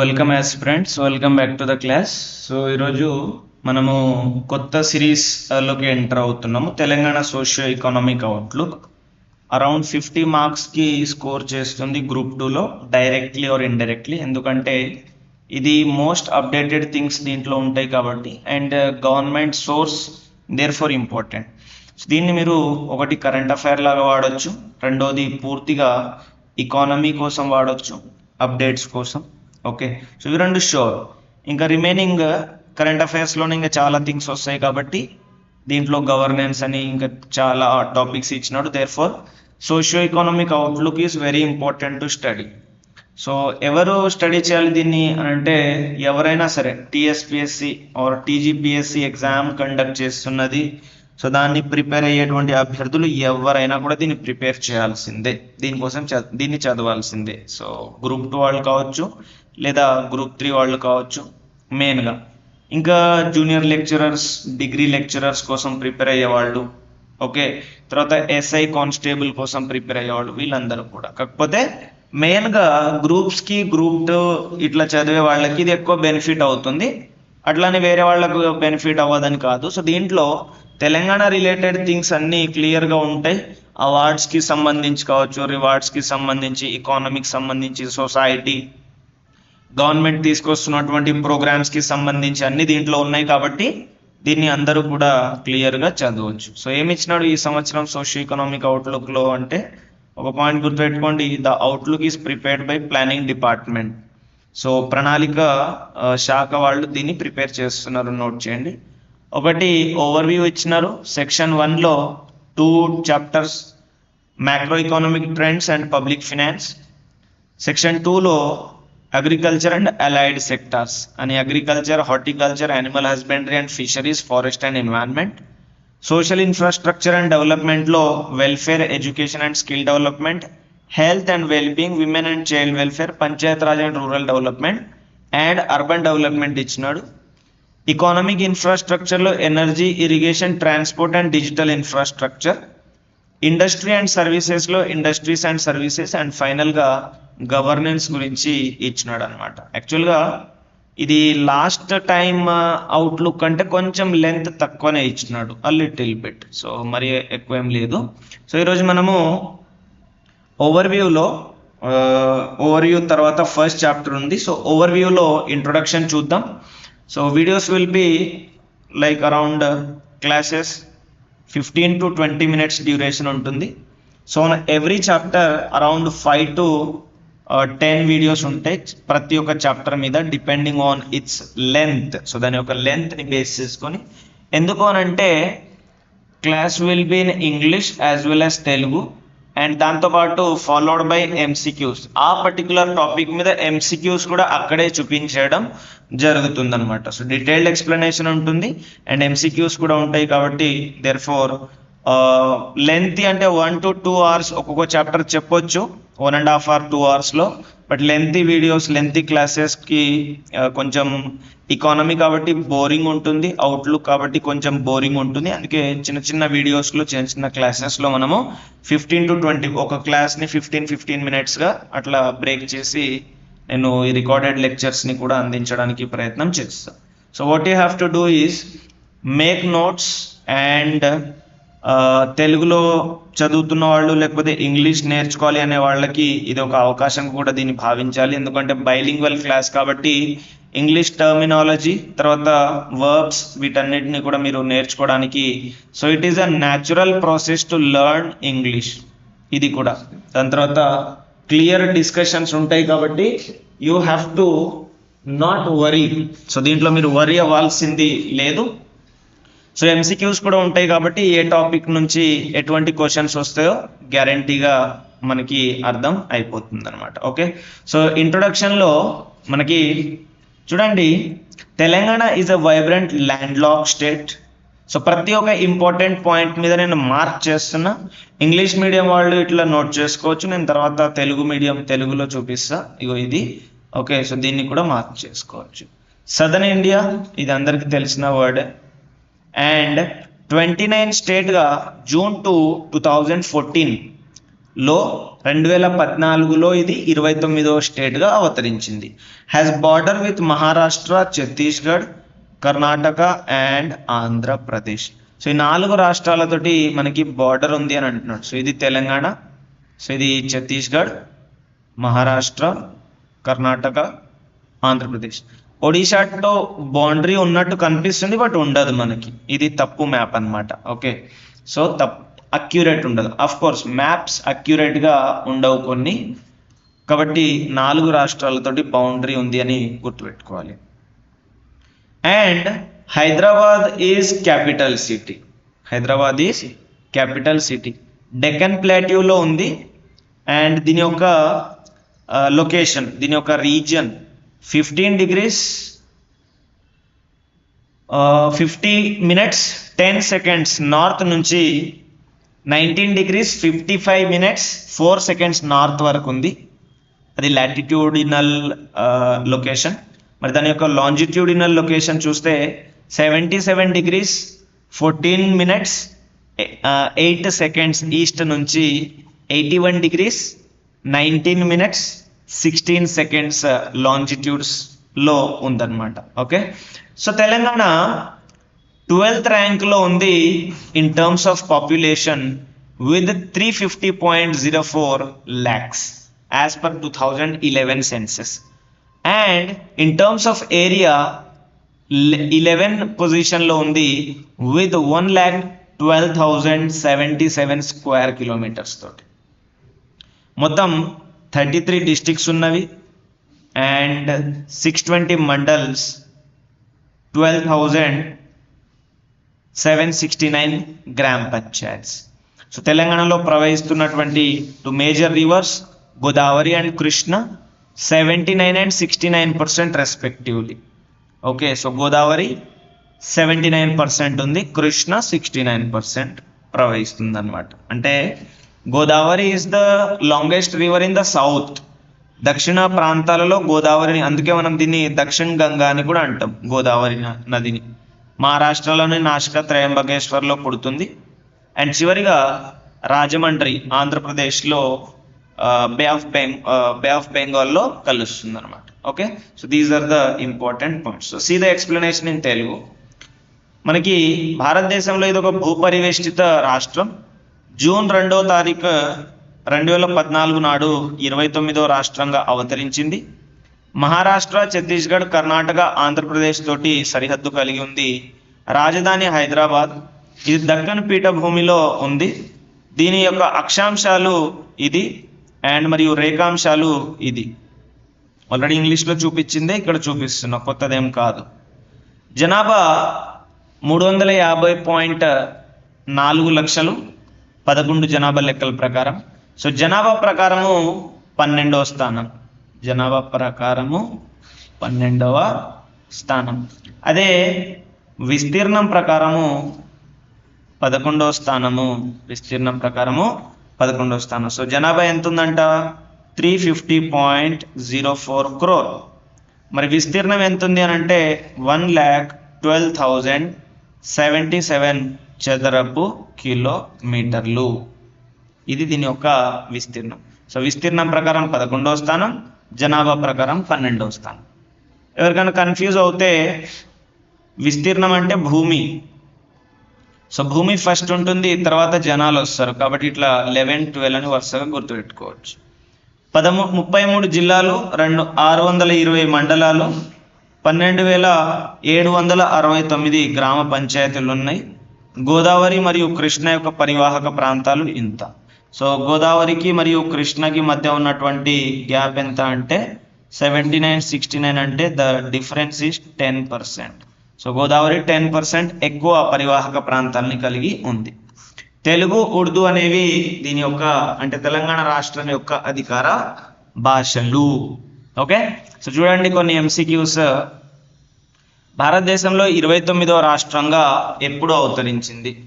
Welcome as friends welcome back to the class so ఈరోజు మనము కొత్త సిరీస్లోకి ఎంటర్ అవుతున్నాము. Telangana socio economic outlook around fifty మార్క్స్కి స్కోర్ చేస్తుంది గ్రూప్ టూలో డైరెక్ట్లీ ఆర్ ఇండైరెక్ట్లీ ఎందుకంటే ఇది మోస్ట్ అప్డేటెడ్ థింగ్స్ దీంట్లో ఉంటాయి కాబట్టి. And government source therefore important దీన్ని మీరు ఒకటి కరెంట్ అఫైర్ లాగా వాడొచ్చు. రెండోది పూర్తిగా ఇకానమీ కోసం వాడొచ్చు. అప్డేట్స్ కోసం. ఓకే సో ఇవి రెండు షోర్ ఇంకా రిమైనింగ్ కరెంట్ అఫైర్స్లోనే ఇంకా చాలా థింగ్స్ వస్తాయి కాబట్టి దీంట్లో గవర్నెన్స్ అని ఇంకా చాలా టాపిక్స్ ఇచ్చినాడు. Therefore socio economic outlook is very important to study so ఎవరు స్టడీ చేయాలి దీన్ని అని అంటే ఎవరైనా సరే TSPSC or TGPSC exam conduct చేస్తున్నది. సో దాన్ని ప్రిపేర్ అయ్యేటువంటి అభ్యర్థులు ఎవరైనా కూడా దీన్ని ప్రిపేర్ చేయాల్సిందే. దీనికోసం దీన్ని చదవాల్సిందే. సో గ్రూప్ టూ వాళ్ళు కావచ్చు లేదా గ్రూప్ త్రీ వాళ్ళు కావచ్చు మెయిన్గా ఇంకా జూనియర్ లెక్చరర్స్ డిగ్రీ లెక్చరర్స్ కోసం ప్రిపేర్ అయ్యేవాళ్ళు ఓకే తర్వాత ఎస్ఐ కానిస్టేబుల్ కోసం ప్రిపేర్ అయ్యేవాళ్ళు వీళ్ళందరూ కూడా. కాకపోతే మెయిన్గా గ్రూప్స్కి గ్రూప్ టూ ఇట్లా చదివే వాళ్ళకి ఇది ఎక్కువ బెనిఫిట్ అవుతుంది. అట్లానే వేరే వాళ్ళకు బెనిఫిట్ అవ్వదని కాదు. సో దీంట్లో తెలంగాణ రిలేటెడ్ థింగ్స్ అన్నీ క్లియర్గా ఉంటాయి. అవార్డ్స్కి సంబంధించి కావచ్చు రివార్డ్స్కి సంబంధించి ఎకానమీకి సంబంధించి సొసైటీ గవర్నమెంట్ తీసుకొస్తున్నటువంటి ప్రోగ్రామ్స్కి సంబంధించి అన్ని దీంట్లో ఉన్నాయి కాబట్టి దీన్ని అందరూ కూడా క్లియర్గా చదవచ్చు. సో ఏమి ఇచ్చినాడు ఈ సంవత్సరం సోషియో ఎకనామిక్ అవుట్లుక్లో అంటే ఒక పాయింట్ గుర్తుపెట్టుకోండి. The outlook is prepared by planning department so ప్రణాళిక శాఖ వాళ్ళు దీన్ని ప్రిపేర్ చేస్తున్నారు. నోట్ చేయండి. ఒకటి ఓవర్వ్యూ ఇచ్చినారు. సెక్షన్ వన్లో two chapters macro economic trends and public finance section టూలో అగ్రికల్చర్ అండ్ అలైడ్ సెక్టార్స్ అని agriculture horticulture animal husbandry and fisheries forest and environment social infrastructure and డెవలప్మెంట్లో welfare education and skill development health and wellbeing women and child welfare Panchayat Raj and rural development and urban development ఇచ్చినాడు economic ఇన్ఫ్రాస్ట్రక్చర్లో energy irrigation transport and digital infrastructure Industry and సర్వీసెస్లో industries and services and ఫైనల్గా governance గురించి ఇచ్చినాడు అనమాట యాక్చువల్గా ఇది last time outlook అంటే కొంచెం లెంత్ తక్కువనే ఇచ్చినాడు అ లిటిల్ బిట్. సో మరి ఎక్కువ ఏం లేదు. సో ఈరోజు మనము ఓవర్వ్యూలో ఓవర్వ్యూ తర్వాత ఫస్ట్ చాప్టర్ ఉంది. సో ఓవర్వ్యూలో ఇంట్రొడక్షన్ చూద్దాం. So videos will be like around classes fifteen to twenty minutes duration ఉంటుంది. So every chapter around five to ten videos ఉంటాయి ప్రతి ఒక్క చాప్టర్ మీద depending on its length so దాని యొక్క లెంత్ని బేస్ చేసుకొని ఎందుకు అని అంటే class will be in English as well as Telugu and దాంతోపాటు ఫాలోడ్ బై ఎంసీక్యూస్ ఆ పర్టికులర్ టాపిక్ మీద ఎంసీక్యూస్ కూడా అక్కడే చూపించడం జరుగుతుంది అనమాట సో డీటెయిల్డ్ ఎక్స్ప్లెనేషన్ ఉంటుంది. అండ్ ఎంసీక్యూస్ కూడా ఉంటాయి కాబట్టి దెర్ ఫోర్ లెంత్ అంటే వన్ టు టూ అవర్స్ ఒక్కొక్క చాప్టర్ చెప్పొచ్చు. One and half hour two అవర్స్లో బట్ లెంతీ వీడియోస్ లెంతీ క్లాసెస్కి కొంచెం ఇకానమీ కాబట్టి బోరింగ్ ఉంటుంది. అవుట్లుక్ కాబట్టి కొంచెం బోరింగ్ ఉంటుంది. అందుకే చిన్న చిన్న వీడియోస్లో చిన్న చిన్న క్లాసెస్లో మనము ఫిఫ్టీన్ టు ట్వంటీ ఒక క్లాస్ని ఫిఫ్టీన్ ఫిఫ్టీన్ మినిట్స్గా అట్లా బ్రేక్ చేసి నేను ఈ రికార్డెడ్ లెక్చర్స్ని కూడా అందించడానికి ప్రయత్నం చేస్తాను so what you have to do is make notes and తెలుగులో చదువుతున్న వాళ్ళు లేకపోతే ఇంగ్లీష్ నేర్చుకోవాలి అనే వాళ్ళకి ఇది ఒక అవకాశం కూడా దీన్ని భావించాలి. ఎందుకంటే బైలింగ్వల్ క్లాస్ కాబట్టి ఇంగ్లీష్ టర్మినాలజీ తర్వాత వర్బ్స్ వీటన్నిటిని కూడా మీరు నేర్చుకోవడానికి. So it is a natural process to learn English ఇది కూడా. దాని తర్వాత క్లియర్ డిస్కషన్స్ ఉంటాయి కాబట్టి you have to not worry so దీంట్లో మీరు వరీ అవ్వాల్సింది లేదు. సో ఎంసీక్యూస్ కూడా ఉంటాయి కాబట్టి ఏ టాపిక్ నుంచి ఎటువంటి క్వశ్చన్స్ వస్తాయో గ్యారంటీగా మనకి అర్థం అయిపోతుంది అనమాట ఓకే సో ఇంట్రొడక్షన్లో మనకి చూడండి Telangana is a vibrant land lock state so ప్రతి ఒక్క ఇంపార్టెంట్ పాయింట్ మీద నేను మార్క్ చేస్తున్నా. ఇంగ్లీష్ మీడియం వాళ్ళు ఇట్లా నోట్ చేసుకోవచ్చు. నేను తర్వాత తెలుగు మీడియం తెలుగులో చూపిస్తా. ఇగో ఇది. ఓకే సో దీన్ని కూడా మార్క్ చేసుకోవచ్చు. సదర్న్ ఇండియా ఇది అందరికీ తెలిసిన వర్డ్ అండ్ ట్వంటీ నైన్ స్టేట్గా జూన్ టు టూ థౌజండ్ ఫోర్టీన్లో రెండు వేల పద్నాలుగులో ఇది ఇరవై తొమ్మిదవ స్టేట్గా అవతరించింది. Has border with Maharashtra Chhattisgarh Karnataka and Andhra Pradesh so ఈ నాలుగు రాష్ట్రాలతోటి మనకి బార్డర్ ఉంది అని అంటున్నాడు. సో ఇది తెలంగాణ సో ఇది ఛత్తీస్గఢ్ మహారాష్ట్ర కర్ణాటక ఆంధ్రప్రదేశ్ ఒడిశాతో బౌండరీ ఉన్నట్టు కనిపిస్తుంది బట్ ఉండదు మనకి. ఇది తప్పు మ్యాప్ అన్నమాట. ఓకే? సో తప్ అక్యురేట్ ఉండదు. అఫ్ కోర్స్ మ్యాప్స్ అక్యురేట్గా ఉండవు కొన్ని. కాబట్టి నాలుగు రాష్ట్రాలతోటి బౌండరీ ఉంది అని గుర్తుపెట్టుకోవాలి. And Hyderabad is capital city. Hyderabad is capital city. Deccan ప్లాట్యూలో ఉంది. అండ్ దీని యొక్క లొకేషన్ దీని యొక్క fifteen degrees fifty minutes ten seconds north నుంచి nineteen degrees fifty five minutes four seconds north వరకు ఉంది. అది లాటిట్యూడినల్ లొకేషన్ మరి దాని యొక్క లాంజిట్యూడినల్ లొకేషన్ చూస్తే seventy seven degrees fourteen minutes eight seconds east నుంచి eighty one degrees nineteen minutes sixteen seconds లాంజిట్యూడ్స్లో ఉందన్నమాట. ఓకే సో తెలంగాణ ట్వెల్త్ ర్యాంక్లో ఉంది in terms of population with three fifty point zero four lakhs as per two thousand eleven census and in terms of area eleven పొజిషన్లో ఉంది with one lakh twelve thousand seventy seven square kilometres తోటి. మొత్తం thirty three districts ఉన్నవి. And six twenty mandals twelve thousand seven sixty nine gram panchayats so తెలంగాణలో ప్రవహిస్తున్నటువంటి two major rivers Godavari and Krishna seventy nine and sixty nine percent respectively okay so Godavari seventy nine percent ఉంది Krishna sixty nine percent ప్రవహిస్తుంది అనమాట అంటే Godavari is the longest river in the south దక్షిణ ప్రాంతాలలో గోదావరిని అందుకే మనం దీన్ని దక్షిణ గంగా అని కూడా అంటాం గోదావరి నదిని. మహారాష్ట్రలోని నాశిక త్రయంబకేశ్వర్లో పుడుతుంది. అండ్ చివరిగా రాజమండ్రి ఆంధ్రప్రదేశ్లో బే ఆఫ్ బెంగ్ బే ఆఫ్ బెంగాల్లో కలుస్తుంది అనమాట okay so these are the important points so see the explanation in Telugu మనకి భారతదేశంలో ఇది ఒక భూపరివేష్టిత రాష్ట్రం. జూన్ రెండో తారీఖు రెండు వేల పద్నాలుగు నాడు ఇరవై తొమ్మిదో రాష్ట్రంగా అవతరించింది. మహారాష్ట్ర ఛత్తీస్గఢ్ కర్ణాటక ఆంధ్రప్రదేశ్ తోటి సరిహద్దు కలిగి ఉంది. రాజధాని హైదరాబాద్ ఇది దక్కన్ పీఠభూమిలో ఉంది. దీని యొక్క అక్షాంశాలు ఇది అండ్ మరియు రేఖాంశాలు ఇది. ఆల్రెడీ ఇంగ్లీష్లో చూపించిందే ఇక్కడ చూపిస్తున్నా కొత్తదేం కాదు. జనాభా మూడు వందల యాభై పాయింట్ నాలుగు లక్షలు. పదకొండు జనాభా లెక్కల ప్రకారం. సో జనాభా ప్రకారము పన్నెండవ స్థానం. జనాభా ప్రకారము పన్నెండవ స్థానం. అదే విస్తీర్ణం ప్రకారము పదకొండవ స్థానము. విస్తీర్ణం ప్రకారము పదకొండవ స్థానం. సో జనాభా ఎంత ఉందంట three fifty point zero four crore. మరి విస్తీర్ణం ఎంత ఉంది అని అంటే one lakh twelve thousand seventy seven చదరపు కిలోమీటర్లు. ఇది దీని యొక్క విస్తీర్ణం. సో విస్తీర్ణం ప్రకారం పదకొండవ స్థానం జనాభా ప్రకారం పన్నెండవ స్థానం. ఎవరికైనా కన్ఫ్యూజ్ అవుతే విస్తీర్ణం అంటే భూమి. సో భూమి ఫస్ట్ ఉంటుంది తర్వాత జనాలు వస్తారు. కాబట్టి ఇట్లా లెవెన్ ట్వెల్వ్ అని వరుసగా గుర్తుపెట్టుకోవచ్చు. పదమూ ముప్పై మూడు జిల్లాలు రెండు ఆరు వందల ఇరవై మండలాలు పన్నెండు వేల ఏడు వందల అరవై తొమ్మిది గ్రామ పంచాయతీలు ఉన్నాయి గోదావరి మరియు కృష్ణ యొక్క పరివాహక ప్రాంతాలు ఇంత. సో గోదావరికి మరియు కృష్ణకి మధ్య ఉన్నటువంటి గ్యాప్ ఎంత అంటే సెవెంటీ నైన్ సిక్స్టీ నైన్ అంటే the difference is ten percent. So Godavari ten percent ఎక్కువ పరివాహక ప్రాంతాలని కలిగి ఉంది. తెలుగు ఉర్దూ అనేవి దీని యొక్క అంటే తెలంగాణ రాష్ట్రం యొక్క అధికార భాషలు. ఓకే? సో చూడండి కొన్ని ఎంసీక్యూస్ భారతదేశంలో ఇరవై తొమ్మిదవ రాష్ట్రంగా ఎప్పుడు అవతరించింది.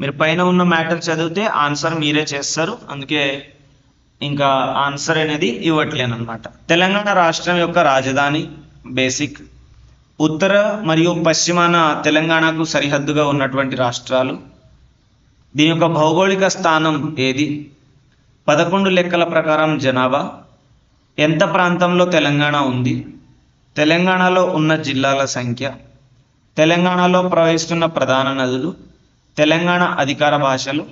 మీరు పైన ఉన్న మ్యాటర్ చదివితే ఆన్సర్ మీరే చేస్తారు. అందుకే ఇంకా ఆన్సర్ అనేది ఇవ్వట్లేనమాట తెలంగాణ రాష్ట్రం యొక్క రాజధాని బేసిక్. ఉత్తర మరియు పశ్చిమాన తెలంగాణకు సరిహద్దుగా ఉన్నటువంటి రాష్ట్రాలు. దీని యొక్క భౌగోళిక స్థానం ఏది? పదకొండు లెక్కల ప్రకారం జనాభా. ఎంత ప్రాంతంలో తెలంగాణ ఉంది? తెలంగాణలో ఉన్న జిల్లాల సంఖ్య తెలంగాణలో ప్రవహిస్తున్న ప్రధాన నదులు తెలంగాణ అధికార భాషలు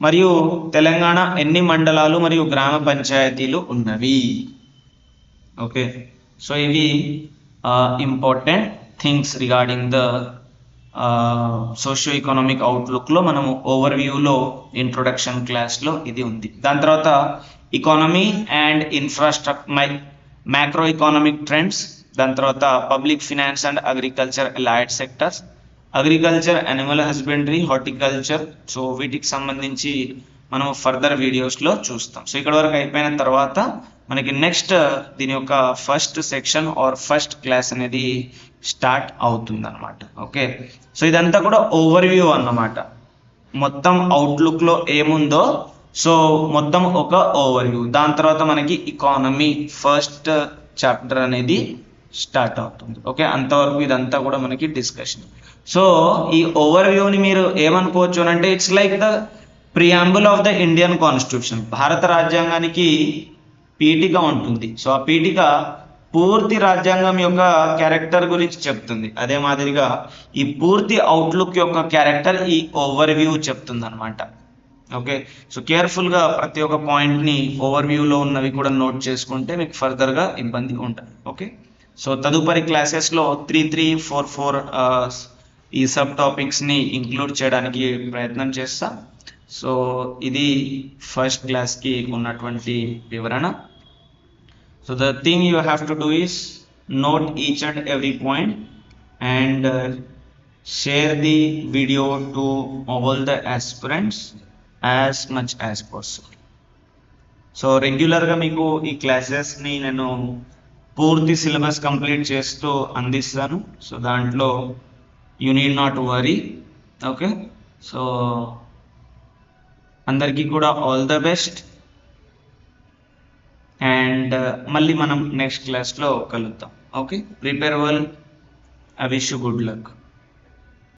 మరియు తెలంగాణ ఎన్ని మండలాలు మరియు గ్రామ పంచాయతీలు ఉన్నవి? ఓకే సో ఇవి important things regarding the socio economic అవుట్లుక్లో మనము ఓవర్ వ్యూలో ఇంట్రొడక్షన్ క్లాస్లో ఇది ఉంది. దాని తర్వాత economy and infrastructure my macro economic trends దాని తర్వాత public finance and agriculture allied sectors agriculture animal husbandry horticulture so వీటికి సంబంధించి మనం ఫర్దర్ వీడియోస్లో చూస్తాం. సో ఇక్కడ వరకు అయిపోయిన తర్వాత మనకి నెక్స్ట్ దీని యొక్క first section or first class అనేది స్టార్ట్ అవుతుంది అనమాట ఓకే సో ఇదంతా కూడా ఓవర్ వ్యూ అన్నమాట. మొత్తం అవుట్లుక్లో ఏముందో సో మొత్తం ఒక ఓవర్ వ్యూ దాని తర్వాత మనకి ఇకానమీ ఫస్ట్ చాప్టర్ అనేది స్టార్ట్ అవుతుంది. ఓకే అంతవరకు ఇదంతా కూడా మనకి డిస్కషన్ సో ఈ ఓవర్ వ్యూని మీరు ఏమనుకోవచ్చు అని అంటే it's like the preamble of the Indian constitution భారత రాజ్యాంగానికి పీఠిక ఉంటుంది. సో ఆ పీఠిక పూర్తి రాజ్యాంగం యొక్క క్యారెక్టర్ గురించి చెప్తుంది. అదే మాదిరిగా ఈ పూర్తి అవుట్లుక్ యొక్క క్యారెక్టర్ ఈ ఓవర్ వ్యూ చెప్తుంది అనమాట ఓకే సో కేర్ఫుల్గా ప్రతి ఒక్క పాయింట్ని ఓవర్ వ్యూలో ఉన్నవి కూడా నోట్ చేసుకుంటే మీకు ఫర్దర్గా ఇబ్బంది ఉంటుంది ఓకే సో తదుపరి క్లాసెస్లో త్రీ త్రీ ఫోర్ ఫోర్ ఈ సబ్ టాపిక్స్ని ఇంక్లూడ్ చేయడానికి ప్రయత్నం చేస్తా. సో ఇది ఫస్ట్ క్లాస్కి ఉన్నటువంటి వివరణ. So the thing you have to do is note each and every point and share the video to all the aspirants as much as possible so రెగ్యులర్గా మీకు ఈ క్లాసెస్ని నేను పూర్తి సిలబస్ కంప్లీట్ చేస్తూ అందిస్తాను. సో దాంట్లో you need not worry okay so అందరికీ కూడా ఆల్ ద బెస్ట్ అండ్ మళ్ళీ మనం నెక్స్ట్ క్లాస్లో కలుద్దాం. Okay prepare well I wish you good luck